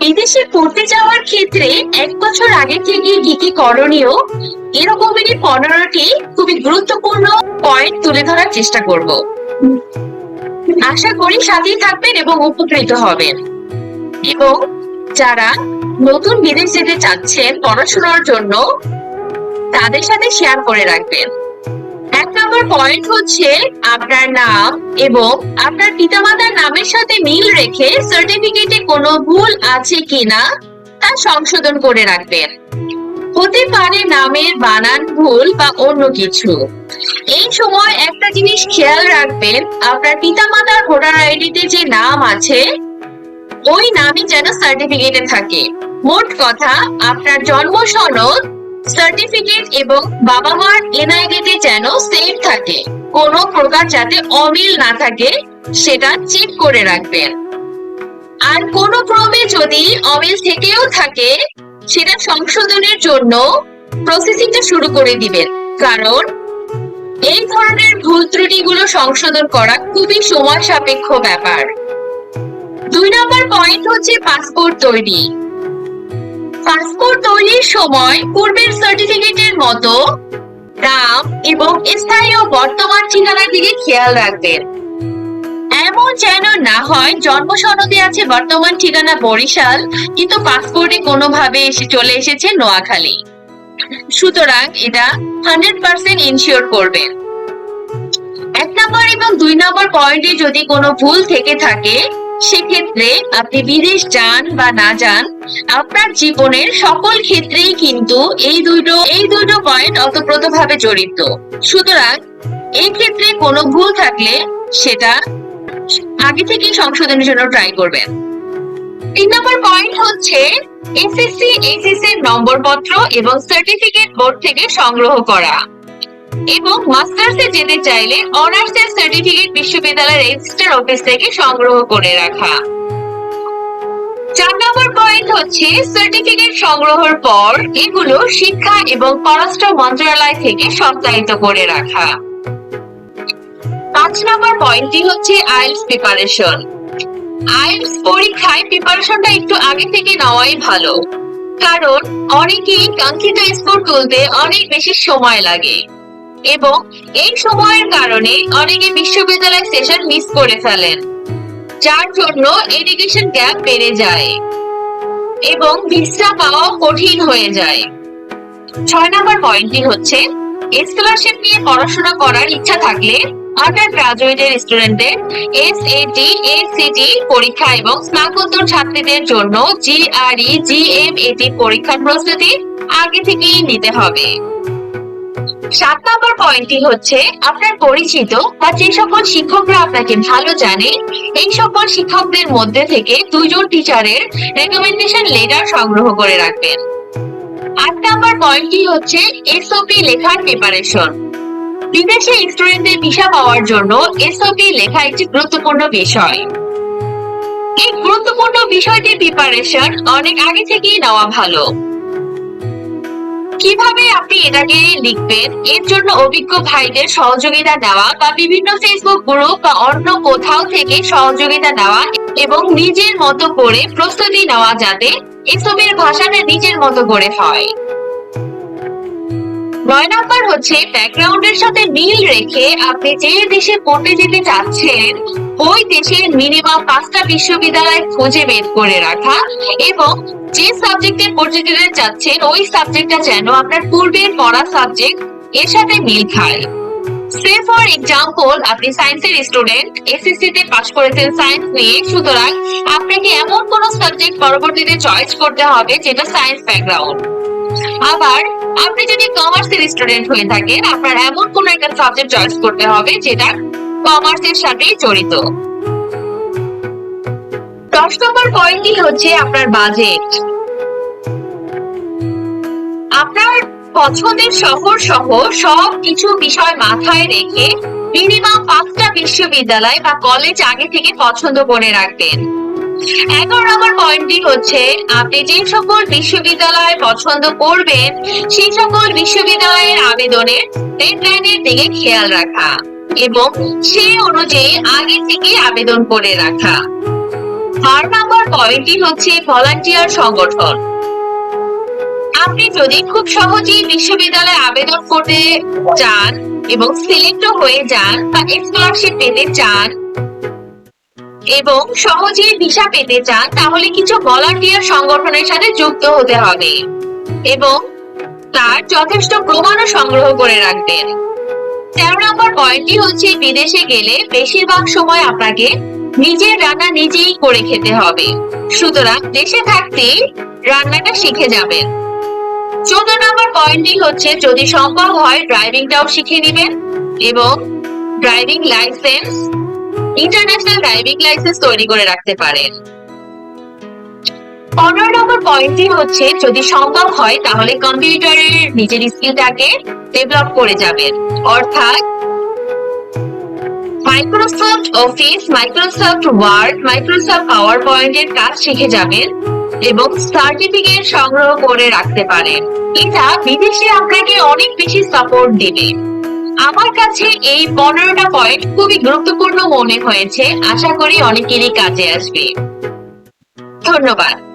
বিদেশে পড়তে যাওয়ার ক্ষেত্রে এক বছর আগে থেকে কি কি করণীয় এরকমেরই পনেরোটি খুবই গুরুত্বপূর্ণ পয়েন্ট তুলে ধরার চেষ্টা করব। আশা করি সাথেই থাকবেন এবং উপকৃত হবেন। এবং যারা নতুন বিদেশ যেতে চাচ্ছেন পড়াশোনার জন্য, তাদের সাথে শেয়ার করে রাখবেন। এক নম্বর পয়েন্ট হচ্ছে আপনার নাম এবং আপনার পিতামাতার নামের সাথে মিল রেখে সার্টিফিকেটে কোনো ভুল আছে কিনা তা সংশোধন করে রাখবেন। হতে পারে নামের বানান ভুল বা অন্য কিছু। এই সময় একটা জিনিস খেয়াল রাখবেন, আপনার পিতামাতার ভোটার আইডিতে যে নাম আছে, ওই নামই যেন সার্টিফিকেটে থাকে। মোট কথা, আপনার জন্ম সনদ সার্টিফিকেট এবং বাবা মার এনআইডিতে যেন সেভ থাকে, কোনো প্রকার যাতে অমিল না থাকে, সেটা চেক করে রাখবেন। আর কোনো ক্রমে যদি অমিল থেকেও থাকে, সেটা সংশোধনের জন্য প্রসেসিংটা শুরু করে দিবেন। কারণ এই ধরনের ভুল ত্রুটিগুলো সংশোধন করা খুবই সময় সাপেক্ষ ব্যাপার। দুই নম্বর পয়েন্ট হচ্ছে পাসপোর্ট তৈরি। পাসপোর্ট তৈরির সময় পূর্বের সার্টিফিকেটের মতো নাম এবং স্থায়ী ও বর্তমান ঠিকানার দিকে খেয়াল রাখবেন। এমন যেন না হয় জন্ম সনদে আছে বর্তমান ঠিকানা বরিশাল, কিন্তু পাসপোর্টে কোনোভাবে এসে চলে এসেছে নোয়াখালী। সুতরাং এটা হান্ড্রেড পার্সেন্ট ইনশিওর করবেন। এক নম্বর এবং দুই নম্বর পয়েন্টে যদি কোনো ভুল থেকে থাকে সেক্ষেত্রে আপনি বিদেশ যান বা না যান, আপনার জীবনের সকল ক্ষেত্রেই কিন্তু এই দুটো এই দুটো পয়েন্ট অতপ্রতভাবে জড়িত। সুতরাং এই ক্ষেত্রে কোনো ভুল থাকলে সেটা আগে থেকে সংশোধনের জন্য ট্রাই করবেন। তিন নম্বর পয়েন্ট হচ্ছে এসএসসি এইচএসসি নম্বরপত্র এবং সার্টিফিকেট বোর্ড থেকে সংগ্রহ করা। এবং মাস্টার্সে যেতে চাইলে অনার্স এর সার্টিফিকেট বিশ্ববিদ্যালয়ের রেজিস্টার অফিস থেকে সংগ্রহ করে রাখা। চার নম্বর পয়েন্ট হচ্ছে সার্টিফিকেট সংগ্রহের পর এগুলো শিক্ষা এবং পররাষ্ট্র মন্ত্রণালয় থেকে করে রাখা। পাঁচ নম্বর পয়েন্টটি হচ্ছে আইএলস প্রিপারেশন আইএলস পরীক্ষায় প্রিপারেশনটা একটু আগে থেকে নেওয়াই ভালো। কারণ অনেকেই কাঙ্ক্ষিত স্কোর তুলতে অনেক বেশি সময় লাগে। এবং এই সময়ের কারণে অনেকে বিশ্ববিদ্যালয় সেশন মিস করে ফেলেন, যার জন্য এডুকেশন গ্যাপ বেড়ে যায় এবং ভিসা পাওয়া কঠিন হয়ে যায়। ছয় নম্বর পয়েন্টটি হচ্ছে স্কলারশিপ নিয়ে পড়াশোনা করার ইচ্ছা থাকলে আন্ডার গ্রাজুয়েটের স্টুডেন্টদের এসএটি এসিটি পরীক্ষা এবং স্নাতকোত্তর ছাত্রীদের জন্য জিআরই জিএমএটি পরীক্ষার প্রস্তুতি আগে থেকেই নিতে হবে। সাত নম্বর পয়েন্টটি হচ্ছে আপনার পরিচিত বা যে সকল শিক্ষকরা আপনাকে ভালো জানে, এই সকল শিক্ষকদের মধ্যে থেকে দুজন টিচারের রেকমেন্ডেশন লেটার সংগ্রহ করে রাখবেন। আট নম্বর পয়েন্টটি হচ্ছে এসওপি লেখার প্রিপারেশন বিদেশে স্টুডেন্টদের ভিসা পাওয়ার জন্য এসওপি লেখা একটি গুরুত্বপূর্ণ বিষয়। এই গুরুত্বপূর্ণ বিষয়টির প্রিপারেশন অনেক আগে থেকেই নেওয়া ভালো। কীভাবে আপনি এটাকে লিখবেন? এর জন্য অভিজ্ঞ ভাইদের সহযোগিতা নেওয়া বা বিভিন্ন ফেসবুক গ্রুপ বা অন্য কোথাও থেকে সহযোগিতা নেওয়া এবং নিজের মতো করে প্রস্তুতি নেওয়া যাতে এসবের ভাষাটা নিজের মতো করে হয়। নয় নাম্বার হচ্ছে ব্যাকগ্রাউন্ডের সাথে মিল রেখে আপনি যে দেশে পড়তে যেতে চাচ্ছেন, ওই দেশের মিনিমাম পাঁচটা বিশ্ববিদ্যালয় খুঁজে বের করে রাখা এবং যে সাবজেক্টে যেতে চাচ্ছেন ওই সাবজেক্টটা যেন আপনার পূর্বের পড়া সাবজেক্ট এর সাথে মিল খায়। সে ফর এক্সাম্পল আপনি সায়েন্সের স্টুডেন্ট এসএসসি তে পাস করেছেন সায়েন্স নিয়ে, সুতরাং আপনাকে এমন কোন সাবজেক্ট পরবর্তীতে চয়েস করতে হবে যেটা সায়েন্স ব্যাকগ্রাউন্ড আবার, আপনি যদি কমার্সের স্টুডেন্ট হয়ে থাকেন, আপনার এমন কোন একটা সাবজেক্ট চয়েস করতে হবে যেটা কমার্সের সাথে জড়িত। দশ নম্বর হচ্ছে আপনার বাজেট আপনার পছন্দের শহর সহ সব কিছু বিষয় মাথায় রেখে মিনিমাম পাঁচটা বিশ্ববিদ্যালয় বা কলেজ আগে থেকে পছন্দ করে রাখবেন। এগারো নম্বর পয়েন্টটি হচ্ছে, আপনি যে সকল বিশ্ববিদ্যালয় পছন্দ করবেন, সেই সকল বিশ্ববিদ্যালয়ের আবেদনের ডেডলাইনের দিকে খেয়াল রাখা এবং সেই অনুযায়ী আগে থেকে আবেদন করে রাখা। চার নাম্বার পয়েন্টটি হচ্ছে ভলান্টিয়ার সংগঠন। আপনি যদি খুব সহজেই বিশ্ববিদ্যালয়ে আবেদন করতে চান এবং সিলেক্ট হয়ে যান, বা স্কলারশিপ পেতে চান এবং সহজেই ভিসা পেতে চান, তাহলে কিছু ভলান্টিয়ার সংগঠনের সাথে যুক্ত হতে হবে এবং তার যথেষ্ট প্রমাণও সংগ্রহ করে রাখবেন। তেরো নম্বর পয়েন্টটি হচ্ছে বিদেশে গেলে বেশিরভাগ সময় আপনাকে নিজের রান্না নিজেই করে খেতে হবে। সুতরাং দেশে থাকতে রান্নাটা শিখে যাবেন। চোদ্দ নম্বর পয়েন্টটি হচ্ছে, যদি সম্ভব হয় ড্রাইভিংটাও শিখে নেবেন এবং driving licence, international driving licence তৈরি করে রাখতে পারেন। পনেরো নম্বর পয়েন্টটি হচ্ছে, যদি সম্ভব হয় তাহলে কম্পিউটারের নিজের স্কিলটাকে ডেভেলপ করে যাবেন। অর্থাৎ Microsoft Office Microsoft Word Microsoft পাওয়ার পয়েন্টের কাজ শিখে যাবেন এবং সার্টিফিকেট সংগ্রহ করে রাখতে পারেন। এটা বিদেশে আপনাকে অনেক বেশি সাপোর্ট দিবে। আমার কাছে এই পনেরোটা পয়েন্ট খুবই গুরুত্বপূর্ণ মনে হয়েছে। আশা করি অনেকেরই কাজে আসবে। ধন্যবাদ।